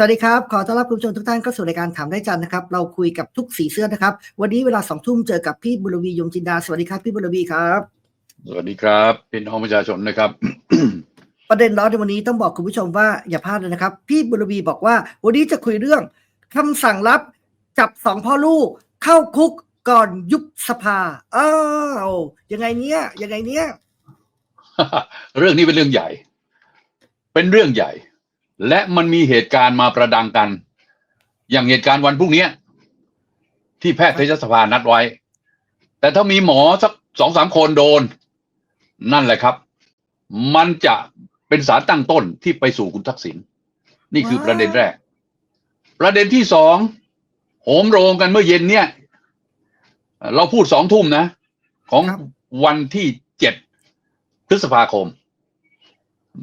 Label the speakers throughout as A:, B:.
A: สวัสดีครับ ขอต้อนรับคุณผู้ชมทุกท่านเข้าสู่รายการถามได้จันนะครับ เราคุยกับทุกสีเสื้อนะครับ วันนี้เวลาสองทุ่มเจอกับพี่บุรวียงจินดา สวัสดีครับพี่บุรวีครับ
B: สวัสดีครับพี่น้องประชาชนนะครับ
A: ประเด็นร้อนในวันนี้ต้องบอกคุณผู้ชมว่าอย่าพลาดเลยนะครับ พี่บุรวีบอกว่า วันนี้จะคุยเรื่องคำสั่งลับจับสองพ่อลูก เข้าคุกก่อนยุบสภาอ้าวยังไงเนี้ยยังไงเนี้ย
B: เรื่องนี้เป็นเรื่องใหญ่ เป็นเรื่องใหญ่ และมันมีเหตุการณ์มาประดังกัน อย่างเหตุการณ์วันพรุ่งนี้ที่แพทยสภานัดไว้ แต่ถ้ามีหมอสักสองสามคนโดน นั่นแหละครับ มันจะเป็นสารตั้งต้นที่ไปสู่คุณทักษิณนี่คือประเด็นแรก ประเด็นที่สองโหมโรงกันเมื่อเย็นเนี่ย เราพูดสองทุ่มนะ ของ
A: ครับ
B: วันที่เจ็ดพฤษภาคม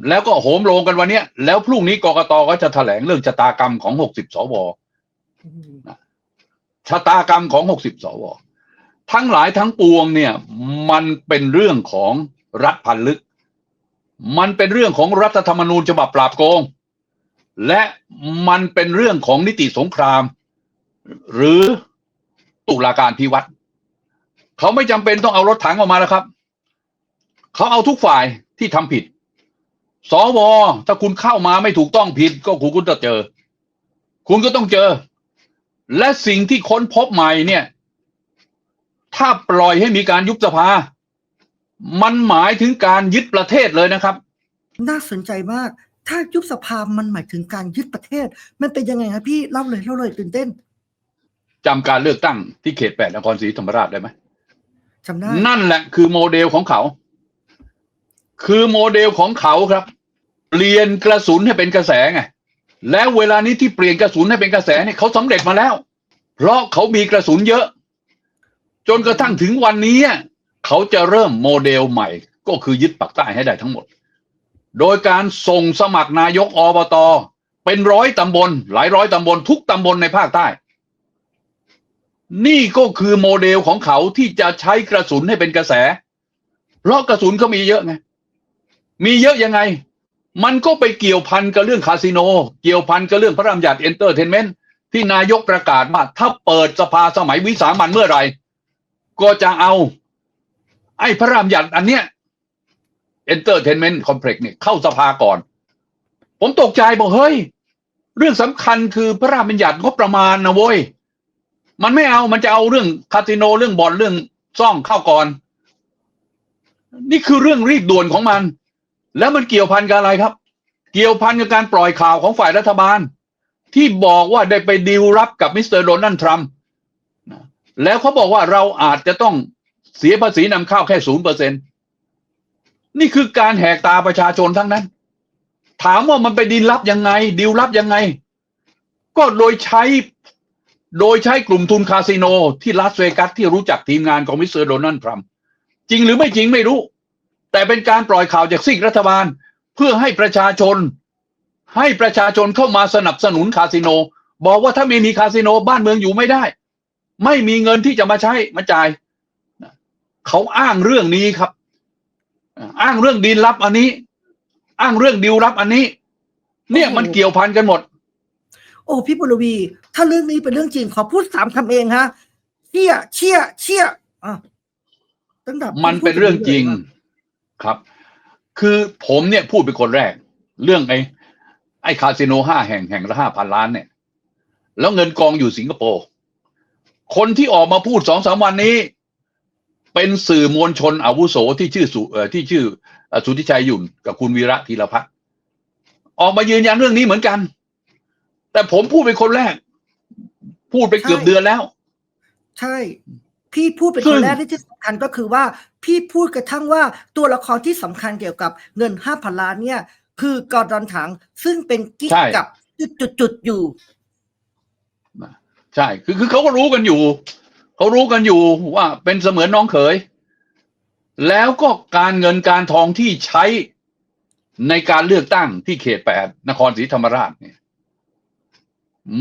B: แล้วก็โหมโรงกันวันเนี้ยแล้วพรุ่งนี้กกตก็จะแถลงเรื่องชะตากรรมของหกสิบสวชะตากรรมของหกสิบสว ทั้งหลายทั้งปวงเนี่ย มันเป็นเรื่องของรัฐพันลึก มันเป็นเรื่องของรัฐธรรมนูญฉบับปราบโกง และมันเป็นเรื่องของนิติสงคราม หรือตุลาการพิวัตรเขาไม่จำเป็นต้องเอารถถังออกมาแล้วครับ เขาเอาทุกฝ่ายที่ทำผิด สวถ้าคุณเข้ามาไม่ถูกต้องผิด ก็คุณก็จะเจอ คุณก็ต้องเจอ และสิ่งที่ค้นพบใหม่เนี่ย ถ้าปล่อยให้มีการยุบสภา มันหมายถึงการยึดประเทศเลยนะครับ
A: น่าสนใจมาก ถ้ายุบสภามันหมายถึงการยึดประเทศ มันเป็นยังไงครับพี่เล่าเลยเล่าเลยตื่นเต้น
B: จำการเลือกตั้งที่เขตแปดนครศรีธรรมราชได้ไหม
A: จำได้
B: นั่นแหละคือโมเดลของเขา คือโมเดลของเขาครับ เปลี่ยนกระสุนให้เป็นกระแสไงแล้วเวลานี้ที่เปลี่ยนกระสุนให้เป็นกระแสเนี่ยเขาสำเร็จมาแล้ว เพราะเขามีกระสุนเยอะ จนกระทั่งถึงวันนี้ เขาจะเริ่มโมเดลใหม่ ก็คือยึดปักใต้ให้ได้ทั้งหมด โดยการส่งสมัครนายกอบตเป็นร้อยตำบล หลายร้อยตำบล ทุกตำบลในภาคใต้ นี่ก็คือโมเดลของเขาที่จะใช้กระสุนให้เป็นกระแส เพราะกระสุนเขามีเยอะไง มีเยอะยังไง มันก็ไปเกี่ยวพันกับเรื่องคาสิโน เกี่ยวพันกับเรื่องพระรามหยัดเอนเตอร์เทนเมนต์ที่นายกประกาศว่าถ้าเปิดสภาสมัยวิสามันเมื่อไหร่ ก็จะเอา ไอ้พระรามหยัดอันเนี้ยเอนเตอร์เทนเมนต์คอมเพล็กซ์เนี่ยเข้าสภาก่อน ผมตกใจบอกเฮ้ย เรื่องสำคัญคือพระรามบัญญัติงบประมาณนะเว้ย มันไม่เอามันจะเอาเรื่องคาสิโนเรื่องบอนเรื่องซ่องเข้าก่อน นี่คือเรื่องรีบด่วนของมัน แล้วมันเกี่ยวพันกับอะไรครับ เกี่ยวพันกับการปล่อยข่าวของฝ่ายรัฐบาล ที่บอกว่าได้ไปดีลรับกับมิสเตอร์โดนัลด์ทรัมป์แล้วเขาบอกว่าเราอาจจะต้องเสียภาษีนำเข้าแค่ศูนย์เปอร์เซ็นนี่คือการแหกตาประชาชนทั้งนั้น ถามว่ามันไปดีลลับยังไง ดีลลับยังไง ก็โดยใช้โดยใช้กลุ่มทุนคาสิโนที่ลาสเวกัสที่รู้จักทีมงานของมิสเตอร์โดนัลด์ทรัมป์จริงหรือไม่จริงไม่รู้ แต่เป็นการปล่อยข่าวจากซีกรัฐบาล เพื่อให้ประชาชน ให้ประชาชนเข้ามาสนับสนุนคาสิโน บอกว่าถ้าไม่มีคาสิโนบ้านเมืองอยู่ไม่ได้ ไม่มีเงินที่จะมาใช้มาจ่ายเขาอ้างเรื่องนี้ครับ อ้างเรื่องดีลลับอันนี้ อ้างเรื่องดีลลับอันนี้ เนี่ยมันเกี่ยวพันกันหมด
A: โอ้พี่บุรวี ถ้าเรื่องนี้เป็นเรื่องจริงขอพูดสามคำเองฮะเชี่ยเชี่ยเชี่ยอะตั้งแต่
B: มันเป็นเรื่องจริง ครับ คือผมเนี่ยพูดเป็นคนแรก เรื่องไอ้ไอ้คาสิโนห้าแห่งแห่งละห้าพันล้านเนี่ย แล้วเงินกองอยู่สิงคโปร์คนที่ออกมาพูดสองสามวันนี้ เป็นสื่อมวลชนอาวุโสที่ชื่อสุเอ่อที่ชื่อเอ่อสุทธิชัยหยุ่นกับคุณวีระธีรพัฒน์ออกมายืนยันเรื่องนี้เหมือนกัน แต่ผมพูดเป็นคนแรก พูดไปเกือบเดือนแล้ว
A: ใช่ พี่พูดเป็น
B: ซึ่
A: คน
B: ง
A: แรกที่สำคัญก็คือว่าพี่พูดกระทั่งว่าตัวละครที่สำคัญเกี่ยวกับเงินห้าพันล้านเนี่ย คือกอร์ดอนถังซึ่งเป็นกิ๊ก
B: ใช่
A: กับจุดๆๆอยู่
B: ใช่คือคือเขาก็รู้กันอยู่เขารู้กันอยู่ว่าเป็นเสมือนน้องเขย แล้วก็การเงินการทองที่ใช้ในการเลือกตั้งที่เขตแปดนครศรีธรรมราชเนี่ย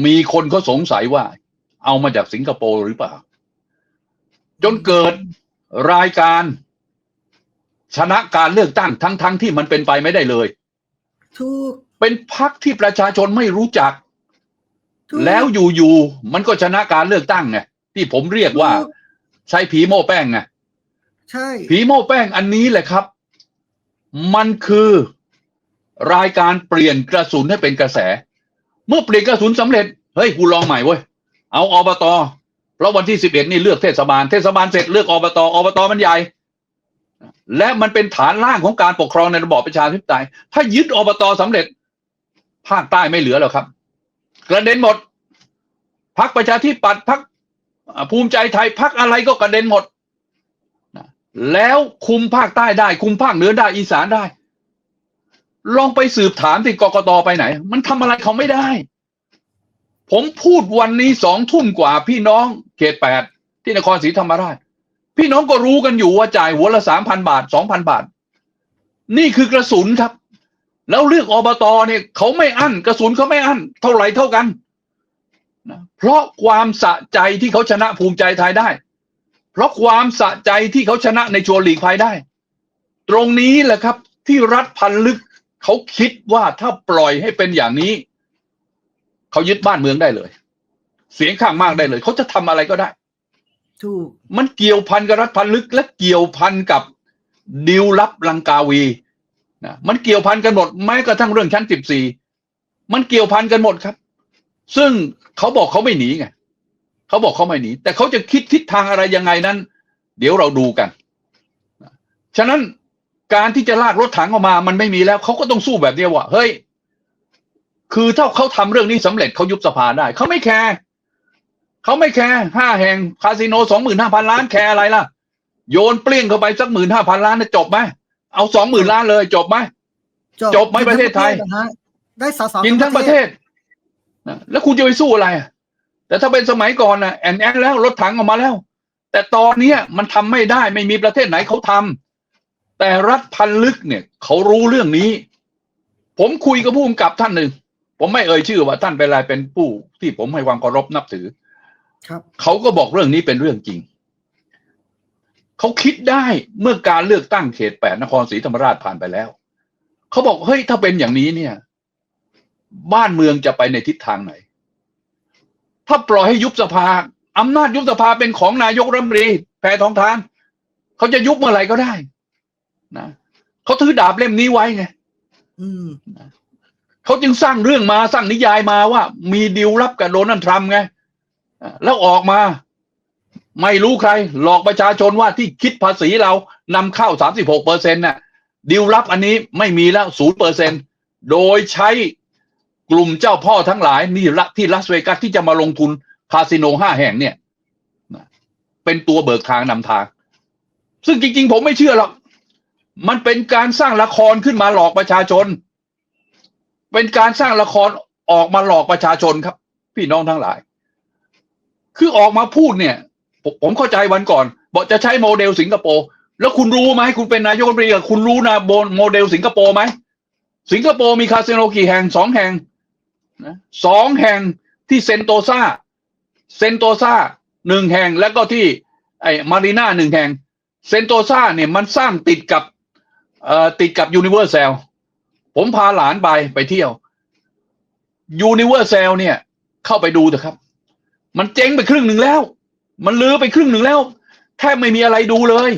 B: มีคนเขาสงสัยว่า เอามาจากสิงคโปร์หรือเปล่า จนเกิดรายการชนะการเลือกตั้งทั้งๆทที่มันเป็นไปไม่ได้เลย
A: ถูก
B: เป็นพักที่ประชาชนไม่รู้จัก
A: ถูก
B: แล้วอยู่ๆมันก็ชนะการเลือกตั้งไงที่ผมเรียกว่า
A: ถูก
B: ใช้ผีโม้แป้งไง
A: ใช่
B: ผีโม้แป้งอันนี้แหละครับ มันคือรายการเปลี่ยนกระสุนให้เป็นกระแส เมื่อเปลี่ยนกระสุนสำเร็จ เฮ้ยกูลองใหม่เว้ย เอาอบต เพราะวันที่สิบเอ็ดนี่เลือกเทศบาลเทศบาลเสร็จเลือกอบตอบตมันใหญ่ และมันเป็นฐานล่างของการปกครองในระบอบประชาธิปไตย ถ้ายึดอบตสำเร็จภาคใต้ไม่เหลือแล้วครับ กระเด็นหมดพักประชาธิปัตย์พักภูมิใจไทยพักอะไรก็กระเด็นหมดแล้วคุมภาคใต้ได้ คุมภาคเหนือได้อีสานได้ ลองไปสืบถามที่กกตไปไหน มันทำอะไรเขาไม่ได้ ผมพูดวันนี้สองทุ่มกว่า พี่น้องเขตแปดที่นครศรีธรรมราช พี่น้องก็รู้กันอยู่ว่าจ่ายหัวละสามพันบาทสองพันบาท นี่คือกระสุนครับ แล้วเลือกอบตเนี่ยเขาไม่อั้นกระสุนเขาไม่อั้นเท่าไหร่เท่ากันนะเพราะความสะใจที่เขาชนะภูมิใจไทยได้ เพราะความสะใจที่เขาชนะในชัวร์ลีกภัยได้ ตรงนี้แหละครับที่รัฐพันลึกเขาคิดว่าถ้าปล่อยให้เป็นอย่างนี้ เขายึดบ้านเมืองได้เลย เสียงข้างมากได้เลย เขาจะทำอะไรก็ได้
A: ถูก
B: มันเกี่ยวพันกับรัฐพันลึก และเกี่ยวพันกับดิวลับลังกาวีนะมันเกี่ยวพันกันหมดแม้กระทั่งเรื่องชั้นสิบสี่มันเกี่ยวพันกันหมดครับ ซึ่งเขาบอกเขาไม่หนีไงเขาบอกเขาไม่หนี แต่เขาจะคิดทิศทางอะไรยังไงนั้น เดี๋ยวเราดูกันนะฉะนั้นการที่จะลากรถถังออกมา มันไม่มีแล้ว เขาก็ต้องสู้แบบเดียวว่า เฮ้ย คือถ้าเขาทำเรื่องนี้สำเร็จเขายุบสภาได้เขาไม่แคร์เขาไม่แคร์ห้าแห่งคาสิโนสองหมื่นห้าพันล้านแคร์อะไรล่ะ โยนเปลี่ยงเข้าไปสักหมื่นห้าพันล้านนะจบไหมเอาสองหมื่นล้านเลย จบไหมจบไหมประเทศไทย
A: กินทั้งประเทศนะฮะได้สส
B: กินทั้งประเทศนะแล้วคุณจะไปสู้อะไรอะแต่ถ้าเป็นสมัยก่อนนะแอนแอนแล้วรถถังออกมาแล้ว แต่ตอนเนี้ยมันทำไม่ได้ไม่มีประเทศไหนเขาทำแต่รัฐพันลึกเนี่ยเขารู้เรื่องนี้ ผมคุยกับผู้กำกับท่านหนึ่ง ผมไม่เอ่ยชื่อว่าท่านเป็นอะไรเป็นผู้ที่ผมให้ความเคารพนับถือ
A: ครับ
B: เขาก็บอกเรื่องนี้เป็นเรื่องจริง เขาคิดได้เมื่อการเลือกตั้งเขตแปดนครศรีธรรมราชผ่านไปแล้ว เขาบอกเฮ้ยถ้าเป็นอย่างนี้เนี่ย บ้านเมืองจะไปในทิศทางไหน ถ้าปล่อยให้ยุบสภาอำนาจยุบสภาเป็นของนายกรัฐมนตรีแพทองทาน เขาจะยุบเมื่อไหร่ก็ได้ นะเขาถือดาบเล่มนี้ไว้ไง
A: อืม
B: เขาจึงสร้างเรื่องมาสร้างนิยายมาว่า มีดีลลับกับโดนัลด์ทรัมป์ไงแล้วออกมา ไม่รู้ใคร หลอกประชาชนว่าที่คิดภาษีเรานำเข้า 36เปอร์เซ็นต์น่ะดีลลับอันนี้ไม่มีแล้วศูนย์เปอร์เซ็นโดยใช้กลุ่มเจ้าพ่อทั้งหลายนี่ละที่ลาสเวกัสที่จะมาลงทุนคาสิโนห้าแห่งเนี่ยเป็นตัวเบิกทางนำทาง ซึ่งจริงๆ ผมไม่เชื่อหรอก มันเป็นการสร้างละครขึ้นมาหลอกประชาชน เป็นการสร้างละครออกมาหลอกประชาชนครับ พี่น้องทั้งหลาย คือออกมาพูดเนี่ยผมผมเข้าใจวันก่อน บอกจะใช้โมเดลสิงคโปร์แล้วคุณรู้ไหมคุณเป็นนายกรัฐมนตรีอะคุณรู้นะโบนโมเดลสิงคโปร์ไหมสิงคโปร์มีคาสิโนกี่แห่งสองแห่งนะสองแห่งที่เซนโตซาเซนโตซาหนึ่งแห่งแล้วก็ที่ไอ้มารีนาหนึ่งแห่งเซนโตซาเนี่ยมันสร้างติดกับเอ่อติดกับยูนิเวอร์แซล ผมพาหลานไปไปเที่ยวยูนิเวอร์แซลเนี่ย เข้าไปดูเถอะครับ มันเจ๊งไปครึ่งหนึ่งแล้ว มันลือไปครึ่งหนึ่งแล้ว แทบไม่มีอะไรดูเลย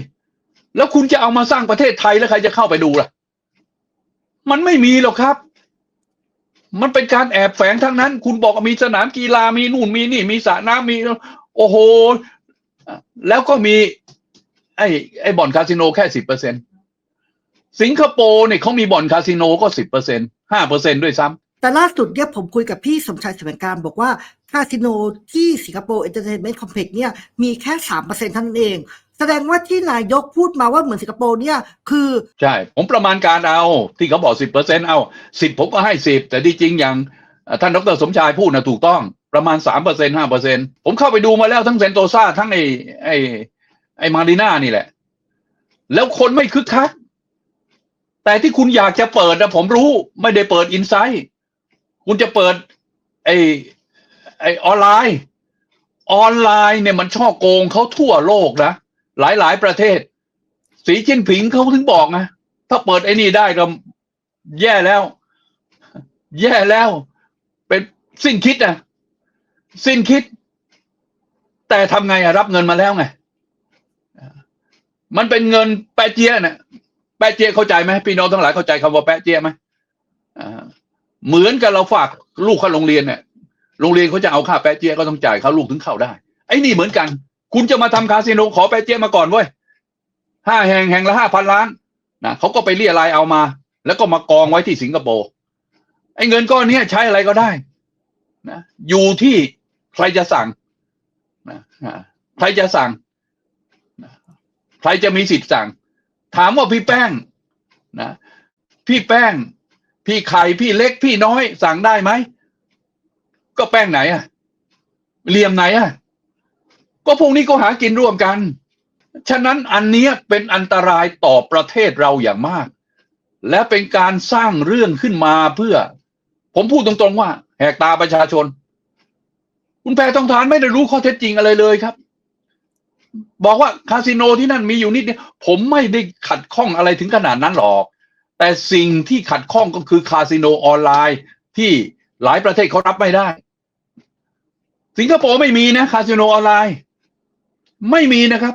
B: แล้วคุณจะเอามาสร้างประเทศไทยแล้วใครจะเข้าไปดูล่ะ มันไม่มีหรอกครับ มันเป็นการแอบแฝงทั้งนั้น คุณบอกว่ามีสนามกีฬามีนู่นมีนี่ มีสระน้ำมี โอ้โห แล้วก็มี ไอ้ไอ้บ่อนคาสิโนแค่สิบเปอร์เซ็นต์ สิงคโปร์เนี่ยเขามีบ่อนคาสิโนก็สิบเปอร์เซ็นห้าเปอร์เซ็นด้วยซ้ำ
A: แต่ล่าสุดเนี่ยผมคุยกับพี่สมชายแสวงการบอกว่า คาสิโนที่สิงคโปร์เอนเตอร์เทนเมนต์คอมเพล็กซ์เนี่ยมีแค่สามเปอร์เซ็นต์เท่านั้นเอง แสดงว่าที่นายกพูดมาว่าเหมือนสิงคโปร์เนี่ยคือ
B: ใช่ ผมประมาณการเอาที่เขาบอกสิบเปอร์เซ็นเอาสิบผมก็ให้สิบแต่ที่จริงอย่างเอ่อท่านดรสมชายพูดนะถูกต้องประมาณสามเปอร์เซ็นห้าเปอร์เซ็นผมเข้าไปดูมาแล้วทั้งเซนโตซาทั้งไอ้ไอ้ไอ้มารีน่านี่แหละ แล้วคนไม่คึกคัก แต่ที่คุณอยากจะเปิดนะผมรู้ไม่ได้เปิดอินไซต์คุณจะเปิด ไอ้ไอ้ออนไลน์ ออนไลน์เนี่ยมันช่อโกงเขาทั่วโลกนะหลายๆประเทศ สีจิ้นผิงเขาถึงบอกนะถ้าเปิดไอ้นี่ได้ก็แย่แล้ว แย่แล้ว เป็นสิ้นคิดนะสิ้นคิด แต่ทำไงอะรับเงินมาแล้วไง มันเป็นเงินแปเจียน่ะ แปะเจียเข้าใจไหมพี่น้องทั้งหลายเข้าใจคำว่าแปะเจียไหมอ่าเหมือนกับเราฝากลูกเข้าโรงเรียนเนี่ยโรงเรียนเขาจะเอาค่าแปะเจียก็ต้องจ่ายเขาลูกถึงเข้าได้ ไอ้นี่เหมือนกัน คุณจะมาทำคาสิโนขอแปะเจียมาก่อนเว้ยห้าแห่งแห่งละห้าพันล้านนะเขาก็ไปเรียรายเอามา แล้วก็มากองไว้ที่สิงคโปร์ไอ้เงินก้อนนี้ใช้อะไรก็ได้นะอยู่ที่ใครจะสั่งนะใครจะสั่งนะใครจะมีสิทธิ์สั่ง ถามว่าพี่แป้งนะพี่แป้ง พี่ไข่พี่เล็กพี่น้อย สั่งได้ไหม ก็แป้งไหนอะเหลี่ยมไหนอะก็พวกนี้ก็หากินร่วมกัน ฉะนั้นอันนี้เป็นอันตรายต่อประเทศเราอย่างมาก และเป็นการสร้างเรื่องขึ้นมาเพื่อ ผมพูดตรงๆว่า แหกตาประชาชน คุณแพรทองทานไม่ได้รู้ข้อเท็จจริงอะไรเลยครับ บอกว่าคาสิโนที่นั่นมีอยู่นิดเดียวผมไม่ได้ขัดข้องอะไรถึงขนาดนั้นหรอก แต่สิ่งที่ขัดข้องก็คือคาสิโนออนไลน์ที่หลายประเทศเขารับไม่ได้ สิงคโปร์ไม่มีนะคาสิโนออนไลน์ ไม่มีนะครับ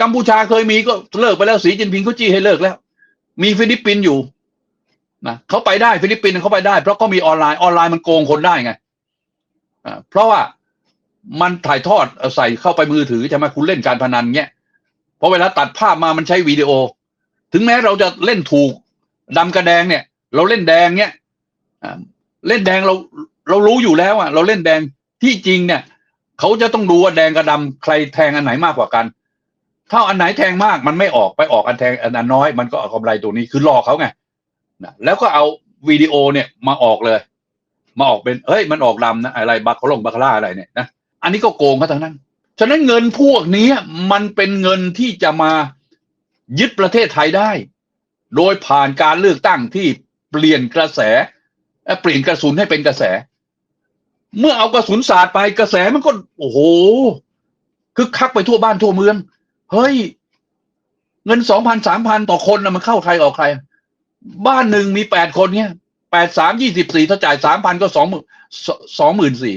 B: กัมพูชาเคยมีก็เลิกไปแล้วสีจินพิงเขาจี้ให้เลิกแล้ว มีฟิลิปปินส์อยู่นะเขาไปได้ฟิลิปปินส์เขาไปได้เพราะเขามีออนไลน์ออนไลน์มันโกงคนได้ไงอ่าเพราะว่า มันถ่ายทอดเอาใส่เข้าไปมือถือใช่ไหมคุณเล่นการพนันเงี้ยเพราะเวลาตัดภาพมามันใช้วิดีโอ ถึงแม้เราจะเล่นถูกดำกระแดงเนี่ย เราเล่นแดงเนี่ยเล่นแดงเราเรารู้อยู่แล้วอะ เราเล่นแดงที่จริงเนี่ยเขาจะต้องดูว่าแดงกับดำใครแทงอันไหนมากกว่ากัน ถ้าอันไหนแทงมากมันไม่ออกไปออกอันแทงอันน้อย มันก็เอากำไรตัวนี้คือหลอกเขาไงนะแล้วก็เอาวิดีโอเนี่ยมาออกเลย มาออกเป็นเฮ้ยมันออกดำนะอะไรบาคาลงบาคาร่าอะไรเนี่ยนะ อันนี้ก็โกงเขาทั้งนั้น ฉะนั้นเงินพวกนี้มันเป็นเงินที่จะมายึดประเทศไทยได้ โดยผ่านการเลือกตั้งที่เปลี่ยนกระแสเปลี่ยนกระสุนให้เป็นกระแส เมื่อเอากระสุนสาดไปกระแสมันก็ โอ้โหคึกคักไปทั่วบ้านทั่วเมือง เฮ้ย เงินสองพันสามพันต่อคนนะมันเข้าใครออกใคร บ้านหนึ่งมีแปดคนเนี่ยแปดสามยี่สิบสี่ถ้าจ่ายสามพันก็สองหมื่นสองหมื่นสี่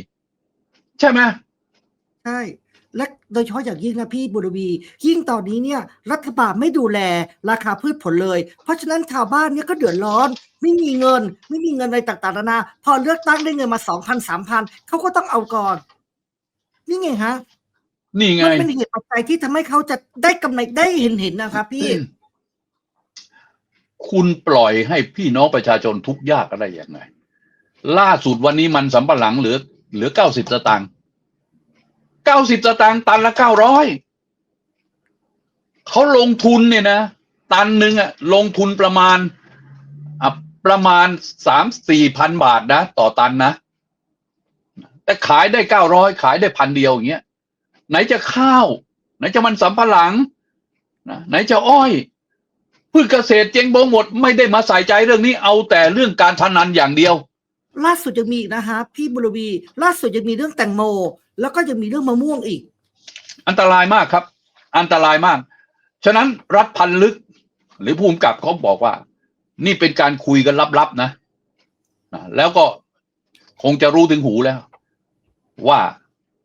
B: ใช่ไหม
A: ใช่และโดยเฉพาะอย่างยิ่งนะพี่บุรวี ยิ่งตอนนี้เนี่ยรัฐบาลไม่ดูแลราคาพืชผลเลย เพราะฉะนั้นชาวบ้านเนี่ยก็เดือดร้อน ไม่มีเงิน ไม่มีเงินอะไรต่างๆนานาพอเลือกตั้งได้เงินมาสองพันสามพันเขาก็ต้องเอาก่อน นี่ไงฮะ
B: นี่ไง
A: มันเป็นเหตุปัจจัยที่ทำให้เขาจะได้กำไรได้เห็นเห็นๆนะครับพี่
B: คุณปล่อยให้พี่น้องประชาชนทุกข์ยากอะไรอย่างไง ล่าสุดวันนี้มันสำปะหลังเหลือเหลือเก้าสิบสตางค์ เก้าสิบสตางค์ตันละเก้าร้อยเขาลงทุนเนี่ยนะ ตันหนึ่งอะลงทุนประมาณอะประมาณสามสี่พันบาทนะ ต่อตันนะ แต่ขายได้เก้าร้อยขายได้พันเดียวอย่างเงี้ยไหนจะข้าว ไหนจะมันสำปะหลังนะไหนจะอ้อยพืชเกษตรเจ๊งโบงหมดไม่ได้มาใส่ใจเรื่องนี้เอาแต่เรื่องการพนันอย่างเดียว
A: ล่าสุดยังมีอีกนะฮะพี่บุรวีล่าสุดยังมีเรื่องแตงโม แล้วก็ยังมีเรื่องมะม่วงอีก
B: อันตรายมากครับ อันตรายมาก ฉะนั้นรัฐพันลึก หรือภูมิกับเขาบอกว่า นี่เป็นการคุยกันลับๆนะนะแล้วก็คงจะรู้ถึงหูแล้ว ว่า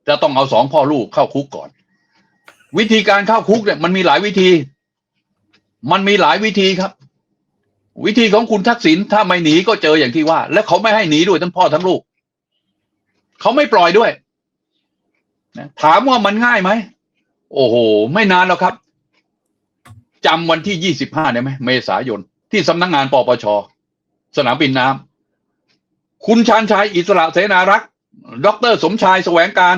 B: จะต้องเอาสองพ่อลูกเข้าคุกก่อน วิธีการเข้าคุกเนี่ย มันมีหลายวิธี มันมีหลายวิธีครับ วิธีของคุณทักษิณถ้าไม่หนีก็เจออย่างที่ว่า และเขาไม่ให้หนีด้วยทั้งพ่อทั้งลูก เขาไม่ปล่อยด้วย นะถามว่ามันง่ายไหม โอ้โห ไม่นานแล้วครับจำวันที่ยี่สิบห้าได้ไหมเมษายน ที่สำนักงงานปปช สนามบินน้ำคุณชาญชัยอิสระเสนารักษ์ดรสมชายแสวงการ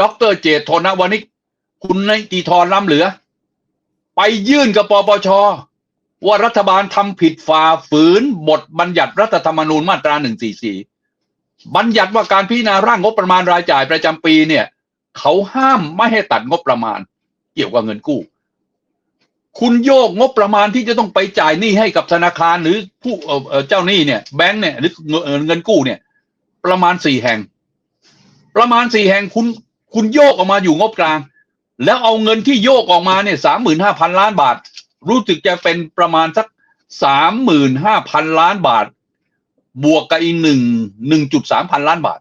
B: ดรเจตโทนวนิก คุณนติธรล้ำเหลือ ไปยื่นกับปปช ว่ารัฐบาลทำผิดฝ่าฝืนบทบัญญัติรัฐธรรมนูญมาตราหนึ่งสี่สี่บัญญัติว่าการพิจารณาร่างงบประมาณรายจ่ายประจำปีเนี่ย เขาห้ามไม่ให้ตัดงบประมาณ เกี่ยวกับเงินกู้ คุณโยกงบประมาณที่จะต้องไปจ่ายหนี้ให้กับธนาคารหรือผู้เเจ้าหนี้เนี่ยแบงก์เนี่ยหรือเงินกู้เนี่ย ประมาณสี่แห่ง ประมาณสี่แห่งคุณคุณโยกออกมาอยู่งบกลาง แล้วเอาเงินที่โยกออกมาเนี่ยสามหมื่นห้าพันล้านบาท รู้สึกจะเป็นประมาณสักสามหมื่นห้าพันล้านบาท บวกกับอีกหนึ่งหนึ่งจุดสามพันล้านบาท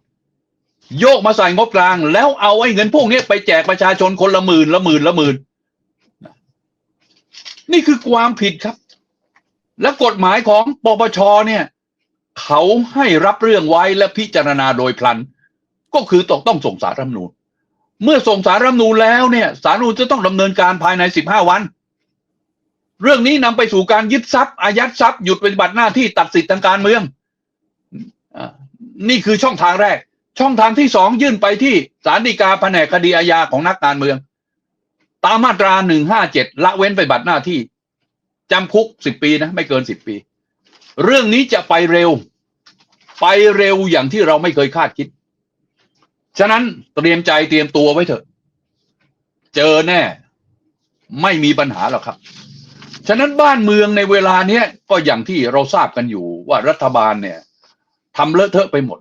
B: โยกมาใส่งบกลาง แล้วเอาไอ้เงินพวกนี้ไปแจกประชาชนคนละหมื่นละหมื่นละหมื่นนี่คือความผิดครับ และกฎหมายของปปชเนี่ย เขาให้รับเรื่องไว้และพิจารณาโดยพลัน ก็คือต้องต้องส่งสารรัฐมนูญเมื่อส่งสารรัฐมนูญแล้วเนี่ยสารรัฐมนูญจะต้องดำเนินการภายในสิบห้าวัน เรื่องนี้นำไปสู่การยึดทรัพย์อายัดทรัพย์หยุดปฏิบัติหน้าที่ตัดสิทธิทางการเมืองอ่านี่คือช่องทางแรก ช่องทางที่สองยื่นไปที่ศาลฎีกาแผนกคดีอาญาของนักการเมือง ตามมาตราหนึ่งห้าเจ็ดละเว้นไปบัติหน้าที่จำคุกสิบปีนะ ไม่เกินสิบปี เรื่องนี้จะไปเร็ว ไปเร็วอย่างที่เราไม่เคยคาดคิด ฉะนั้นเตรียมใจเตรียมตัวไว้เถอะ เจอแน่ ไม่มีปัญหาหรอกครับ ฉะนั้นบ้านเมืองในเวลาเนี้ยก็อย่างที่เราทราบกันอยู่ว่ารัฐบาลเนี่ยทำเลอะเทอะไปหมด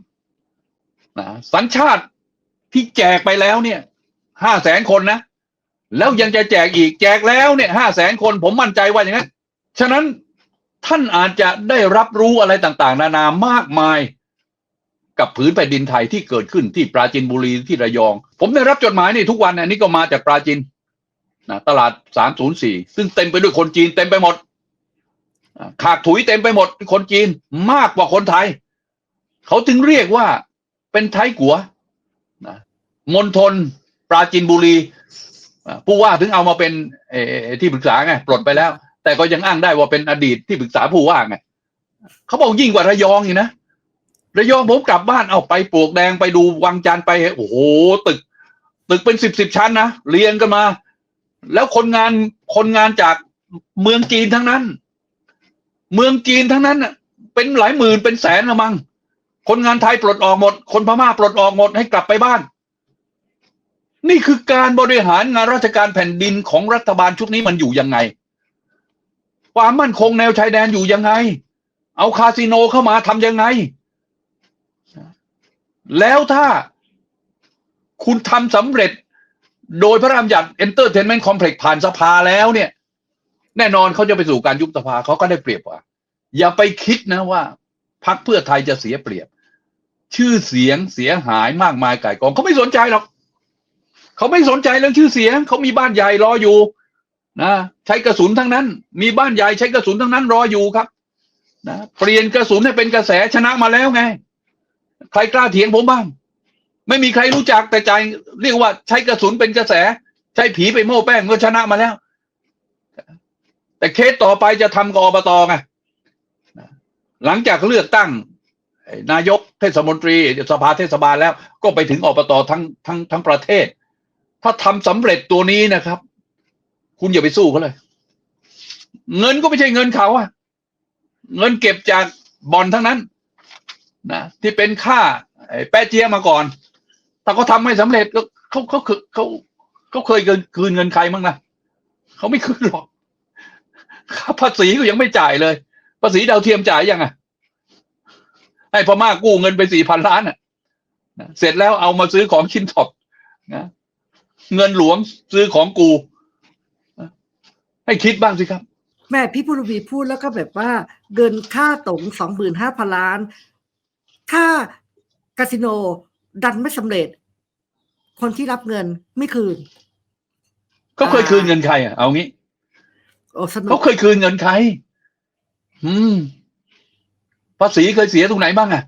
B: นะสัญชาติที่แจกไปแล้วเนี่ยห้าแสนคนนะ แล้วยังจะแจกอีกแจกแล้วเนี่ยห้าแสนคนผมมั่นใจว่าอย่างนั้นฉะนั้นท่านอาจจะได้รับรู้อะไรต่างๆ นานามากมาย กับผืนแผ่นดินไทยที่เกิดขึ้นที่ปราจีนบุรีที่ระยอง ผมได้รับจดหมายนี่ทุกวันนนี้ก็มาจากปราจีนนะตลาดสามศูนย์สี่ซึ่งเต็มไปด้วยคนจีนเต็มไปหมดขากถุยเต็มไปหมดคนจีนมากกว่าคนไทย เขาถึงเรียกว่า เป็นไทยกัวนะมณฑลปราจีนบุรีผู้ว่าถึงเอามาเป็นที่ปรึกษาไงปลดไปแล้ว แต่ก็ยังอ้างได้ว่าเป็นอดีตที่ปรึกษาผู้ว่าไงเขาบอกยิ่งกว่าระยองอีกนะระยองผมกลับบ้านเอาไปปลวกแดงไปดูวังจันไปโอ้โหตึก ตึกเป็นสิบสิบชั้นนะเรียงกันมา แล้วคนงานคนงานจากเมืองจีนทั้งนั้น เมืองจีนทั้งนั้นเป็นหลายหมื่นเป็นแสนละมั้ง คนงานไทยปลดออกหมด คนพม่าปลดออกหมดให้กลับไปบ้าน นี่คือการบริหารงานราชการแผ่นดินของรัฐบาลชุดนี้มันอยู่ยังไง ความมั่นคงแนวชายแดนอยู่ยังไง เอาคาสิโนเข้ามาทำยังไง แล้วถ้าคุณทำสำเร็จโดยพระรามยัด Entertainment Complex ผ่านสภาแล้วเนี่ย แน่นอนเขาจะไปสู่การยุบสภาเขาก็ได้เปรียบกว่า อย่าไปคิดนะว่าพรรคเพื่อไทยจะเสียเปรียบ ชื่อเสียงเสียหายมากมายก่ายกองเขาไม่สนใจหรอกเขาไม่สนใจเรื่องชื่อเสียงเขามีบ้านใหญ่รออยู่นะใช้กระสุนทั้งนั้น มีบ้านใหญ่ใช้กระสุนทั้งนั้นรออยู่ครับนะเปลี่ยนกระสุนให้เป็นกระแสชนะมาแล้วไง ใครกล้าเถียงผมบ้าง ไม่มีใครรู้จักแต่ใจเรียกว่าใช้กระสุนเป็นกระแส ใช้ผีไปโม้แป้งก็ชนะมาแล้ว แต่เคสต่อไปจะทำกับอบตไงหลังจากเลือกตั้ง นายกเทศมนตรีสภาเทศบาลแล้ว ก็ไปถึงอบตทั้งทั้งทั้งประเทศ ถ้าทำสำเร็จตัวนี้นะครับ คุณอย่าไปสู้เขาเลย เงินก็ไม่ใช่เงินเขาอะเงินเก็บจากบ่อนทั้งนั้นนะที่เป็นค่าไอ้แปะเจียมาก่อน แต่เขาทำไม่สำเร็จก็เขาเขาเขาเขาเขาเคยเกินคืนเงินใครมั้งนะเขาไม่คืนหรอกค่าภาษีก็ยังไม่จ่ายเลย ภาษีดาวเทียมจ่ายยังไง ให้พม่ากู้เงินไปสี่พันล้านอะนะเสร็จแล้วเอามาซื้อของชิ้นท็อปนะเงินหลวงซื้อของกูนะให้คิดบ้างสิครับ
A: แม่พี่บุรวีพูดแล้วก็แบบว่าเงินค่าตงสองหมื่นห้าพันล้านค่าคาสิโนดันไม่สำเร็จ คนที่รับเงินไม่คืน
B: เขาเคยคืนเงินใครอะเอางี้
A: โอ้สนุ
B: เขา
A: ก
B: เคยคืนเงินใคร อืม ภาษีเคยเสียตรงไหนบ้างอะ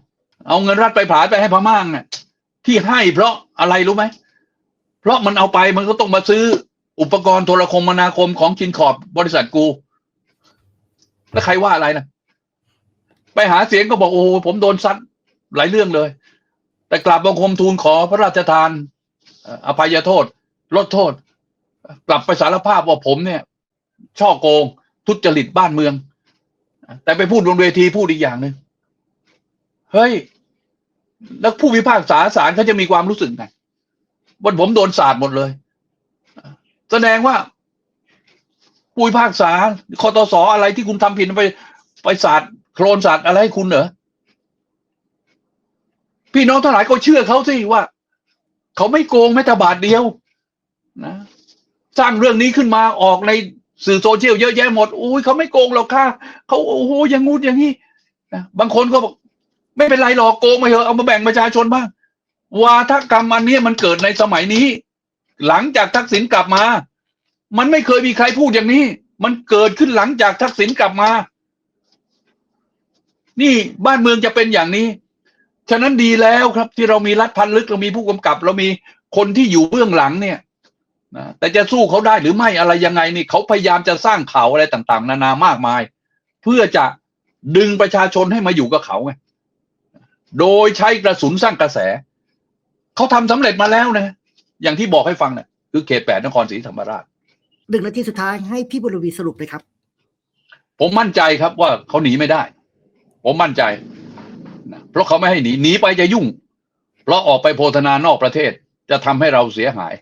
B: เอาเงินรัฐไปผลาญไปให้พม่าอะที่ให้เพราะอะไรรู้ไหม เพราะมันเอาไปมันก็ต้องมาซื้ออุปกรณ์โทรคมนาคมของชินขอบบริษัทกู แล้วใครว่าอะไรนะไปหาเสียงก็บอกโอ้ผมโดนซัดหลายเรื่องเลย แต่กลับบังคมทูลขอพระราชทานเอ่ออภัยโทษ ลดโทษ กลับไปสารภาพว่าผมเนี่ย ช่อโกง ทุจริตบ้านเมือง แต่ไปพูดบนเวทีพูดอีกอย่างหนึ่ง เฮ้ย แล้วผู้พิพากษาศาลเขาจะมีความรู้สึกไงวันผมโดนสาดหมดเลย แสดงว่าผู้พิพากษาคอตสอะไรที่คุณทำผิดไป ไปสาดโคลนสาดอะไรให้คุณเหรอพี่น้องทั้งหลายก็เชื่อเขาสิว่า เขาไม่โกงแม้แต่บาทเดียวนะสร้างเรื่องนี้ขึ้นมาออกในสื่อโซเชียลเยอะแยะหมด อุ้ยเขาไม่โกงหรอกค่ะ เขาโอ้โหอย่างงู้นอย่างนี้นะบางคนก็บอก ไม่เป็นไรหรอกโกงมาเถอะเอามาแบ่งประชาชนบ้างวาทกรรมอันนี้มันเกิดในสมัยนี้ หลังจากทักษิณกลับมา มันไม่เคยมีใครพูดอย่างนี้ มันเกิดขึ้นหลังจากทักษิณกลับมา นี่บ้านเมืองจะเป็นอย่างนี้ ฉะนั้นดีแล้วครับ ที่เรามีรัฐพันลึกเรามีผู้กำกับ เรามีคนที่อยู่เบื้องหลังเนี่ยนะแต่จะสู้เขาได้หรือไม่อะไรยังไงนี่เขาพยายามจะสร้างข่าวอะไรต่าง ๆ นานามากมาย เพื่อจะดึงประชาชนให้มาอยู่กับเขาไง โดยใช้กระสุนสร้างกระแส เขาทำสำเร็จมาแล้วนะ อย่างที่บอกให้ฟังเนี่ยคือเขตแปดนครศรีธรรมราช
A: หนึ่งนาทีสุดท้ายให้พี่บุรวีสรุปเลยครับ
B: ผมมั่นใจครับว่าเขาหนีไม่ได้ ผมมั่นใจนะเพราะเขาไม่ให้หนีหนีไปจะยุ่ง เพราะออกไปโพธนานอกประเทศจะทำให้เราเสียหาย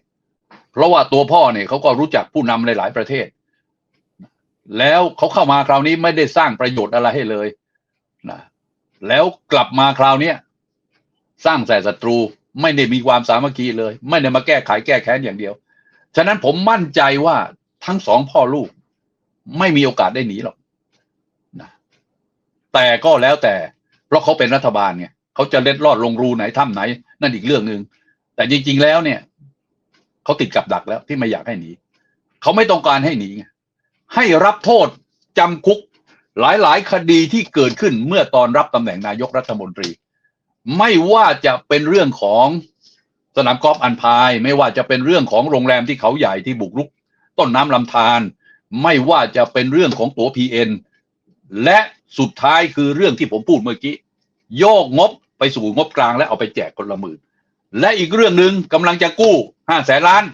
B: เพราะว่าตัวพ่อเนี่ยเขาก็รู้จักผู้นำหลายๆประเทศ แล้วเขาเข้ามาคราวนี้ไม่ได้สร้างประโยชน์อะไรให้เลยนะ แล้วกลับมาคราวเนี้ยสร้างแต่ศัตรูไม่ได้มีความสามัคคีเลย ไม่ได้มาแก้ไขแก้แค้นอย่างเดียว ฉะนั้นผมมั่นใจว่าทั้งสองพ่อลูก ไม่มีโอกาสได้หนีหรอกนะแต่ก็แล้วแต่ เพราะเขาเป็นรัฐบาลไงเขาจะเล็ดลอดลงรูไหนถ้ำไหน นั่นอีกเรื่องหนึ่งแต่จริง ๆ แล้วเนี่ยเขาติดกับดักแล้วที่ไม่อยากให้หนีเขาไม่ต้องการให้หนีไงให้รับโทษจำคุก หลาย ๆ คดีที่เกิดขึ้นเมื่อตอนรับตำแหน่งนายกรัฐมนตรี ไม่ว่าจะเป็นเรื่องของสนามกอล์ฟอันพาย ไม่ว่าจะเป็นเรื่องของโรงแรมที่เขาใหญ่ที่บุกรุก ต้นน้ำลำธารไม่ว่าจะเป็นเรื่องของตัว PN และสุดท้ายคือเรื่องที่ผมพูดเมื่อกี้ โยกงบไปสู่งบกลางและเอาไปแจกคนละหมื่นและอีกเรื่องหนึ่งกำลังจะกู้ห้าแสนล้าน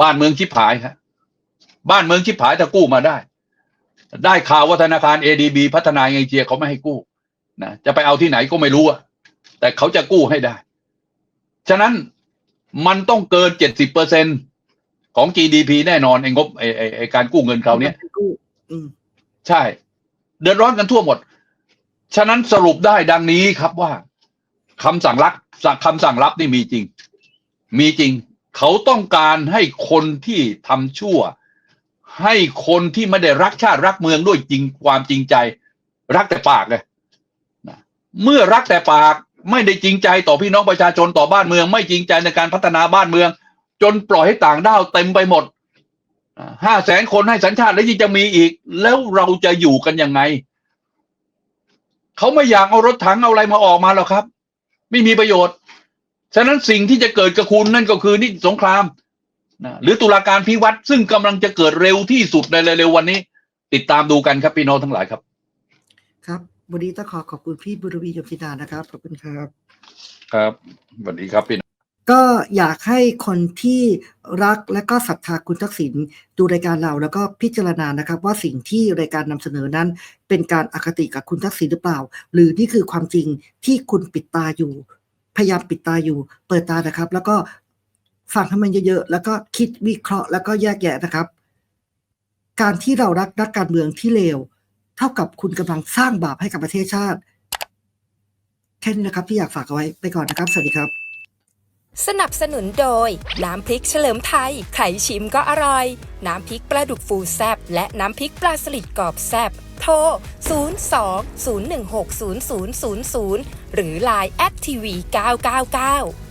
B: บ้านเมืองชิบหายครับบ้านเมืองชิบหายถ้ากู้มาได้ ได้ข่าวว่าธนาคาร ADB พัฒนาเอเชียเขาไม่ให้กู้นะจะไปเอาที่ไหนก็ไม่รู้อะแต่เขาจะกู้ให้ได้ ฉะนั้นมันต้องเกินเจ็ดสิบเปอร์เซ็นของ GDP แน่นอนไอ้งบไอ้ไอ้ไอ้การกู้เงินคราวเนี้ย
A: กู้อืม
B: ใช่ เดือดร้อนกันทั่วหมด ฉะนั้นสรุปได้ดังนี้ครับว่าคำสั่งรับคำสั่งรับนี่มีจริง มีจริง เขาต้องการให้คนที่ทำชั่ว ให้คนที่ไม่ได้รักชาติรักเมืองด้วยจริงความจริงใจ รักแต่ปากเลยนะเมื่อรักแต่ปากไม่ได้จริงใจต่อพี่น้องประชาชนต่อบ้านเมือง ไม่จริงใจในการพัฒนาบ้านเมือง จนปล่อยให้ต่างด้าวเต็มไปหมดห้าแสนคนให้สัญชาติแล้วยิ่งจะมีอีก แล้วเราจะอยู่กันยังไงเขาไม่อยากเอารถถังเอาอะไรมาออกมาหรอกครับ ไม่มีประโยชน์ ฉะนั้นสิ่งที่จะเกิดกับคุณนั่นก็คือนี่สงคราม นะหรือตุลาการพิวัตรซึ่งกำลังจะเกิดเร็วที่สุดในเร็วๆวันนี้ ติดตามดูกันครับพี่น้องทั้งหลายครับ
A: ครับวันนี้ต้องขอขอบคุณพี่บุรวียมพินานะครับขอบคุณครับ
B: ครับสวัสดีครับพี่
A: ก็อยากให้คนที่รักและก็ศรัทธาคุณทักษิณดูรายการเราแล้วก็พิจารณานะครับ ว่าสิ่งที่รายการนำเสนอนั้น เป็นการอคติกับคุณทักษิณหรือเปล่า หรือนี่คือความจริงที่คุณปิดตาอยู่ พยายามปิดตาอยู่ เปิดตานะครับ แล้วก็ ฟังให้มันเยอะๆ แล้วก็คิดวิเคราะห์แล้วก็แยกแยะนะครับ การที่เรารักนักการเมืองที่เลว เท่ากับคุณกำลังสร้างบาปให้กับประเทศชาติ แค่นี้นะครับที่อยากฝากเอาไว้ไปก่อนนะครับ สวัสดีครับ
C: สนับสนุนโดย น้ำพริกเฉลิมไทยใครชิมก็อร่อย น้ำพริกปลาดุกฟูแซบและน้ำพริกปลาสลิดกรอบแซบโทร 02 016 0000 หรือ Line แอดทีวี999